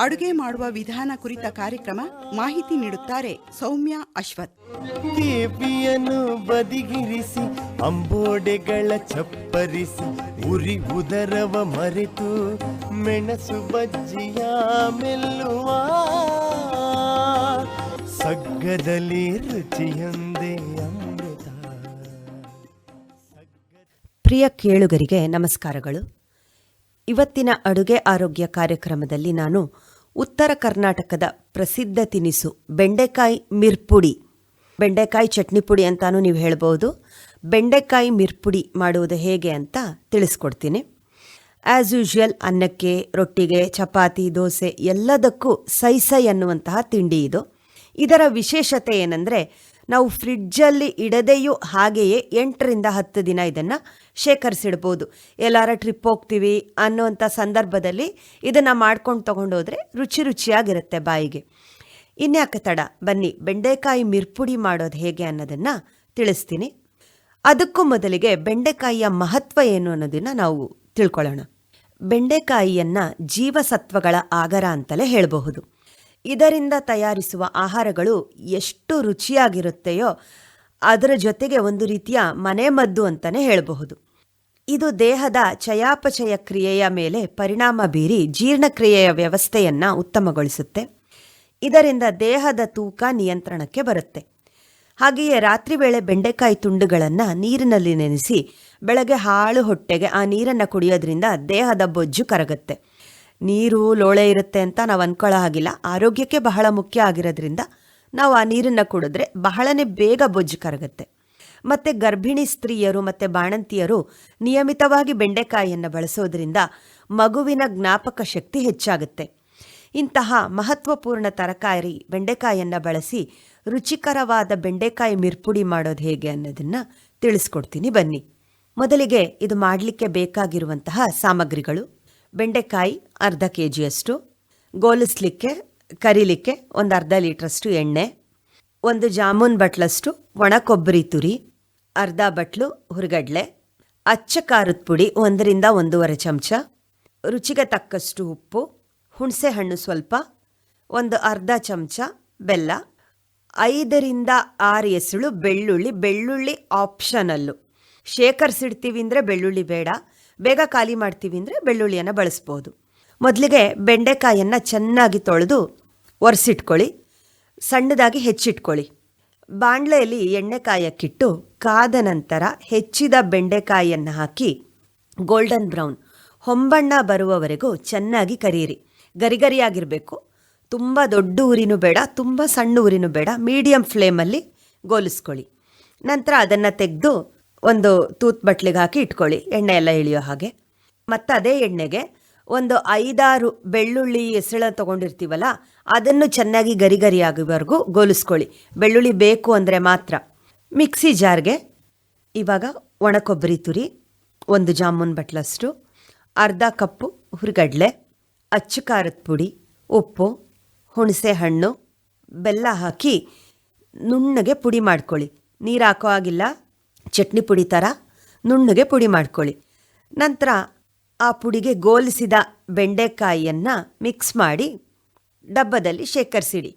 ಅಡುಗೆ ಮಾಡುವ ವಿಧಾನ ಕುರಿತ ಕಾರ್ಯಕ್ರಮ ಮಾಹಿತಿ ನೀಡುತ್ತಾರೆ ಸೌಮ್ಯ ಅಶ್ವಥ್. ದೇವಿಯನ್ನು ಬದಿಗಿರಿಸಿ ಅಂಬೋಡೆಗಳ ಚಪ್ಪರಿಸಿ ಉರಿ ಉದರವ ಮರೆತು ಮೆಣಸು ಬಜ್ಜಿಯ ಮೆಲ್ಲುವ ಸಗ್ಗದಲ್ಲಿ ರುಚಿಯೊಂದೇ ಅಮೃತ. ಪ್ರಿಯ ಕೇಳುಗರಿಗೆ ನಮಸ್ಕಾರಗಳು. ಇವತ್ತಿನ ಅಡುಗೆ ಆರೋಗ್ಯ ಕಾರ್ಯಕ್ರಮದಲ್ಲಿ ನಾನು ಉತ್ತರ ಕರ್ನಾಟಕದ ಪ್ರಸಿದ್ಧ ತಿನಿಸು ಬೆಂಡೆಕಾಯಿ ಮಿರ್ಪುಡಿ. ಬೆಂಡೆಕಾಯಿ ಚಟ್ನಿ ಪುಡಿ ಅಂತಾನೂ ನೀವು ಹೇಳ್ಬೋದು. ಬೆಂಡೆಕಾಯಿ ಮಿರ್ಪುಡಿ ಮಾಡುವುದು ಹೇಗೆ ಅಂತ ತಿಳಿಸ್ಕೊಡ್ತೀನಿ. ಆ್ಯಸ್ ಯೂಶುವಲ್ ಅನ್ನಕ್ಕೆ, ರೊಟ್ಟಿಗೆ, ಚಪಾತಿ, ದೋಸೆ ಎಲ್ಲದಕ್ಕೂ ಸೈ ಸೈ ಅನ್ನುವಂತಹ ತಿಂಡಿ ಇದು. ಇದರ ವಿಶೇಷತೆ ಏನಂದರೆ ನಾವು ಫ್ರಿಡ್ಜಲ್ಲಿ ಇಡದೆಯೂ ಹಾಗೆಯೇ ಎಂಟರಿಂದ ಹತ್ತು ದಿನ ಇದನ್ನು ಶೇಖರಿಸಿಡ್ಬೋದು. ಎಲ್ಲಾರ ಟ್ರಿಪ್ ಹೋಗ್ತೀವಿ ಅನ್ನೋಂಥ ಸಂದರ್ಭದಲ್ಲಿ ಇದನ್ನು ಮಾಡ್ಕೊಂಡು ತೊಗೊಂಡೋದ್ರೆ ರುಚಿ ರುಚಿಯಾಗಿರುತ್ತೆ ಬಾಯಿಗೆ. ಇನ್ಯಾಕೆ ತಡ? ಬನ್ನಿ, ಬೆಂಡೆಕಾಯಿ ಮಿರ್ಪುಡಿ ಮಾಡೋದು ಹೇಗೆ ಅನ್ನೋದನ್ನು ತಿಳಿಸ್ತೀನಿ. ಅದಕ್ಕೂ ಮೊದಲಿಗೆ ಬೆಂಡೆಕಾಯಿಯ ಮಹತ್ವ ಏನು ಅನ್ನೋದನ್ನು ನಾವು ತಿಳ್ಕೊಳ್ಳೋಣ. ಬೆಂಡೆಕಾಯಿಯನ್ನು ಜೀವಸತ್ವಗಳ ಆಗರ ಅಂತಲೇ ಹೇಳಬಹುದು. ಇದರಿಂದ ತಯಾರಿಸುವ ಆಹಾರಗಳು ಎಷ್ಟು ರುಚಿಯಾಗಿರುತ್ತೆಯೋ ಅದರ ಜೊತೆಗೆ ಒಂದು ರೀತಿಯ ಮನೆಮದ್ದು ಅಂತಲೇ ಹೇಳಬಹುದು. ಇದು ದೇಹದ ಚಯಾಪಚಯ ಕ್ರಿಯೆಯ ಮೇಲೆ ಪರಿಣಾಮ ಬೀರಿ ಜೀರ್ಣಕ್ರಿಯೆಯ ವ್ಯವಸ್ಥೆಯನ್ನು ಉತ್ತಮಗೊಳಿಸುತ್ತೆ. ಇದರಿಂದ ದೇಹದ ತೂಕ ನಿಯಂತ್ರಣಕ್ಕೆ ಬರುತ್ತೆ. ಹಾಗೆಯೇ ರಾತ್ರಿ ವೇಳೆ ಬೆಂಡೆಕಾಯಿ ತುಂಡುಗಳನ್ನು ನೀರಿನಲ್ಲಿ ನೆನೆಸಿ ಬೆಳಗ್ಗೆ ಹಾಳು ಹೊಟ್ಟೆಗೆ ಆ ನೀರನ್ನು ಕುಡಿಯೋದ್ರಿಂದ ದೇಹದ ಬೊಜ್ಜು ಕರಗುತ್ತೆ. ನೀರು, ಲೋಳೆ ಇರುತ್ತೆ ಅಂತ ನಾವು ಅನ್ಕೊಳ್ಳೋ ಹಾಗಿಲ್ಲ. ಆರೋಗ್ಯಕ್ಕೆ ಬಹಳ ಮುಖ್ಯ ಆಗಿರೋದ್ರಿಂದ ನಾವು ಆ ನೀರನ್ನು ಕುಡಿದ್ರೆ ಬಹಳನೇ ಬೇಗ ಬೊಜ್ಜು ಕರಗುತ್ತೆ. ಮತ್ತು ಗರ್ಭಿಣಿ ಸ್ತ್ರೀಯರು ಮತ್ತು ಬಾಣಂತಿಯರು ನಿಯಮಿತವಾಗಿ ಬೆಂಡೆಕಾಯಿಯನ್ನು ಬಳಸೋದ್ರಿಂದ ಮಗುವಿನ ಜ್ಞಾಪಕ ಶಕ್ತಿ ಹೆಚ್ಚಾಗುತ್ತೆ. ಇಂತಹ ಮಹತ್ವಪೂರ್ಣ ತರಕಾರಿ, ಬೆಂಡೆಕಾಯಿಯನ್ನು ಬಳಸಿ ರುಚಿಕರವಾದ ಬೆಂಡೆಕಾಯಿ ಮಿರ್ಪುಡಿ ಮಾಡೋದು ಹೇಗೆ ಅನ್ನೋದನ್ನು ತಿಳಿಸ್ಕೊಡ್ತೀನಿ ಬನ್ನಿ. ಮೊದಲಿಗೆ ಇದು ಮಾಡಲಿಕ್ಕೆ ಬೇಕಾಗಿರುವಂತಹ ಸಾಮಗ್ರಿಗಳು. ಬೆಂಡೆಕಾಯಿ ಅರ್ಧ ಕೆ ಜಿಯಷ್ಟು ಗೋಲಿಸ್ಲಿಕ್ಕೆ ಕರಿಲಿಕ್ಕೆ ಒಂದು ಅರ್ಧ ಲೀಟ್ರಷ್ಟು ಎಣ್ಣೆ, ಒಂದು ಜಾಮೂನ್ ಬಟ್ಲಷ್ಟು ಒಣ ಕೊಬ್ಬರಿ ತುರಿ, ಅರ್ಧ ಬಟ್ಲು ಹುರಿಗಡ್ಲೆ, ಅಚ್ಚ ಖಾರದ ಪುಡಿ ಒಂದರಿಂದ ಒಂದೂವರೆ ಚಮಚ, ರುಚಿಗೆ ತಕ್ಕಷ್ಟು ಉಪ್ಪು, ಹುಣಸೆಹಣ್ಣು ಸ್ವಲ್ಪ, ಒಂದು ಅರ್ಧ ಚಮಚ ಬೆಲ್ಲ, ಐದರಿಂದ ಆರು ಎಸಳು ಬೆಳ್ಳುಳ್ಳಿ ಬೆಳ್ಳುಳ್ಳಿ ಆಪ್ಷನಲ್ಲು ಶೇಖರಿಸಿಡ್ತೀವಿ ಅಂದರೆ ಬೆಳ್ಳುಳ್ಳಿ ಬೇಡ ಬೇಗ ಖಾಲಿ ಮಾಡ್ತೀವಿ ಅಂದರೆ ಬೆಳ್ಳುಳ್ಳಿಯನ್ನು ಬಳಸ್ಬೋದು. ಮೊದಲಿಗೆ ಬೆಂಡೆಕಾಯಿಯನ್ನು ಚೆನ್ನಾಗಿ ತೊಳೆದು ಒರೆಸಿಟ್ಕೊಳ್ಳಿ, ಸಣ್ಣದಾಗಿ ಹೆಚ್ಚಿಟ್ಕೊಳ್ಳಿ. ಬಾಣಲೆಯಲ್ಲಿ ಎಣ್ಣೆ ಕಾಯಕ್ಕಿಟ್ಟು ಕಾದ ನಂತರ ಹೆಚ್ಚಿದ ಬೆಂಡೆಕಾಯಿಯನ್ನು ಹಾಕಿ, ಗೋಲ್ಡನ್ ಬ್ರೌನ್, ಹೊಂಬಣ್ಣ ಬರುವವರೆಗೂ ಚೆನ್ನಾಗಿ ಕರೀರಿ. ಗರಿಗರಿಯಾಗಿರಬೇಕು. ತುಂಬ ದೊಡ್ಡ ಊರಿನೂ ಬೇಡ, ತುಂಬ ಸಣ್ಣ ಊರಿನೂ ಬೇಡ, ಮೀಡಿಯಂ ಫ್ಲೇಮಲ್ಲಿ ಗೋಲಿಸ್ಕೊಳ್ಳಿ. ನಂತರ ಅದನ್ನು ತೆಗೆದು ಒಂದು ತೂತ್ ಬಟ್ಲಿಗೆ ಹಾಕಿ ಇಟ್ಕೊಳ್ಳಿ ಎಣ್ಣೆ ಎಲ್ಲ ಇಳಿಯೋ ಹಾಗೆ. ಮತ್ತು ಅದೇ ಎಣ್ಣೆಗೆ ಒಂದು ಐದಾರು ಬೆಳ್ಳುಳ್ಳಿ ಹೆಸಳ ತೊಗೊಂಡಿರ್ತೀವಲ್ಲ, ಅದನ್ನು ಚೆನ್ನಾಗಿ ಗರಿ ಗರಿ ಗೋಲಿಸ್ಕೊಳ್ಳಿ. ಬೆಳ್ಳುಳ್ಳಿ ಬೇಕು ಅಂದರೆ ಮಾತ್ರ. ಮಿಕ್ಸಿ ಜಾರ್ಗೆ ಇವಾಗ ಒಣ ಕೊಬ್ಬರಿ ತುರಿ, ಒಂದು ಜಾಮೂನ್ ಬಟ್ಲಷ್ಟು, ಅರ್ಧ ಕಪ್ಪು ಹುರಿಗಡಲೆ, ಅಚ್ಚು ಖಾರದ ಪುಡಿ, ಉಪ್ಪು, ಹುಣಸೆ ಹಣ್ಣು, ಬೆಲ್ಲ ಹಾಕಿ ನುಣ್ಣಗೆ ಪುಡಿ ಮಾಡ್ಕೊಳ್ಳಿ. ನೀರು ಹಾಕೋ ಆಗಿಲ್ಲ ಚಟ್ನಿ ಪುಡಿ ಥರ ನುಣ್ಣಗೆ ಪುಡಿ ಮಾಡ್ಕೊಳ್ಳಿ. ನಂತರ ಆ ಪುಡಿಗೆ ಗೋಲಿಸಿದ ಬೆಂಡೆಕಾಯಿಯನ್ನು ಮಿಕ್ಸ್ ಮಾಡಿ ಡಬ್ಬದಲ್ಲಿ ಶೇಖರಿಸಿಡಿ.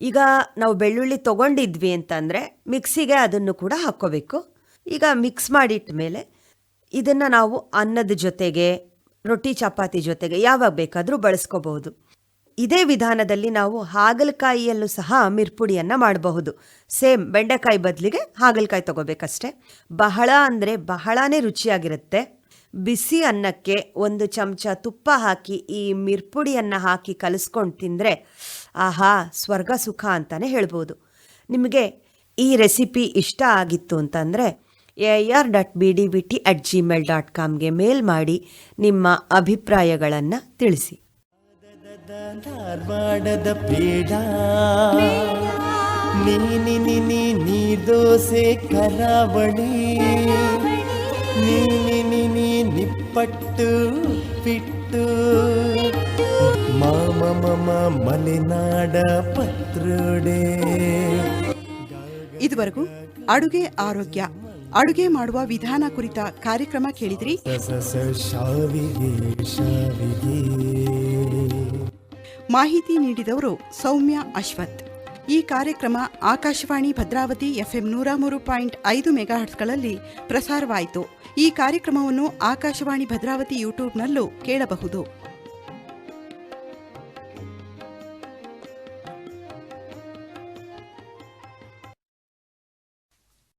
ಈಗ ನಾವು ಬೆಳ್ಳುಳ್ಳಿ ತೊಗೊಂಡಿದ್ವಿ ಅಂತಂದರೆ ಮಿಕ್ಸಿಗೆ ಅದನ್ನು ಕೂಡ ಹಾಕ್ಕೋಬೇಕು. ಈಗ ಮಿಕ್ಸ್ ಮಾಡಿಟ್ಟ ಮೇಲೆ ಇದನ್ನು ನಾವು ಅನ್ನದ ಜೊತೆಗೆ, ರೊಟ್ಟಿ, ಚಪಾತಿ ಜೊತೆಗೆ ಯಾವಾಗ ಬೇಕಾದರೂ ಬಳಸ್ಕೋಬಹುದು. ಇದೇ ವಿಧಾನದಲ್ಲಿ ನಾವು ಹಾಗಲಕಾಯಿಯಲ್ಲೂ ಸಹ ಮಿರ್ಪುಡಿಯನ್ನು ಮಾಡಬಹುದು. ಸೇಮ್ ಬೆಂಡೆಕಾಯಿ ಬದಲಿಗೆ ಹಾಗಲಕಾಯಿ ತಗೋಬೇಕಷ್ಟೆ. ಬಹಳ ಅಂದರೆ ಬಹಳನೇ ರುಚಿಯಾಗಿರುತ್ತೆ. ಬಿಸಿ ಅನ್ನಕ್ಕೆ ಒಂದು ಚಮಚ ತುಪ್ಪ ಹಾಕಿ ಈ ಮಿರ್ಪುಡಿಯನ್ನು ಹಾಕಿ ಕಲಿಸ್ಕೊಂಡು ತಿಂದರೆ ಆಹಾ, ಸ್ವರ್ಗ ಸುಖ ಅಂತಲೇ ಹೇಳ್ಬೋದು. ನಿಮಗೆ ಈ ರೆಸಿಪಿ ಇಷ್ಟ ಆಗಿತ್ತು ಅಂತಂದರೆ A R dot B D B T at Gmail dot ಕಾಮ್ಗೆ mail ಮಾಡಿ ನಿಮ್ಮ ಅಭಿಪ್ರಾಯಗಳನ್ನು ತಿಳಿಸಿ. ಧಾರವಾಡದ ಪೇಡ. ನೀನಿ ನಿನಿ ನೀ ದೋಸೆ ಕರಾವಳಿ. ನೀನಿ ನಿನಿ ನಿಪ್ಪಟ್ಟು ಪಿಟ್ಟು. ಮಾಮ ಮಮ ಮಲೆನಾಡ ಪತ್ರೋಡೆ. ಇದುವರೆಗೂ ಅಡುಗೆ ಆರೋಗ್ಯ ಅಡುಗೆ ಮಾಡುವ ವಿಧಾನ ಕುರಿತ ಕಾರ್ಯಕ್ರಮ ಕೇಳಿದ್ರಿ. ಮಾಹಿತಿ ನೀಡಿದವರು ಸೌಮ್ಯ ಅಶ್ವಥ್. ಈ ಕಾರ್ಯಕ್ರಮ ಆಕಾಶವಾಣಿ ಭದ್ರಾವತಿ ಎಫ್ಎಂ ನೂರ ಮೂರು ಪಾಯಿಂಟ್ ಐದು ಮೆಗಾಹರ್ಟ್ಸ್ಗಳಲ್ಲಿ ಪ್ರಸಾರವಾಯಿತು. ಈ ಕಾರ್ಯಕ್ರಮವನ್ನು ಆಕಾಶವಾಣಿ ಭದ್ರಾವತಿ ಯೂಟ್ಯೂಬ್ನಲ್ಲೂ ಕೇಳಬಹುದು.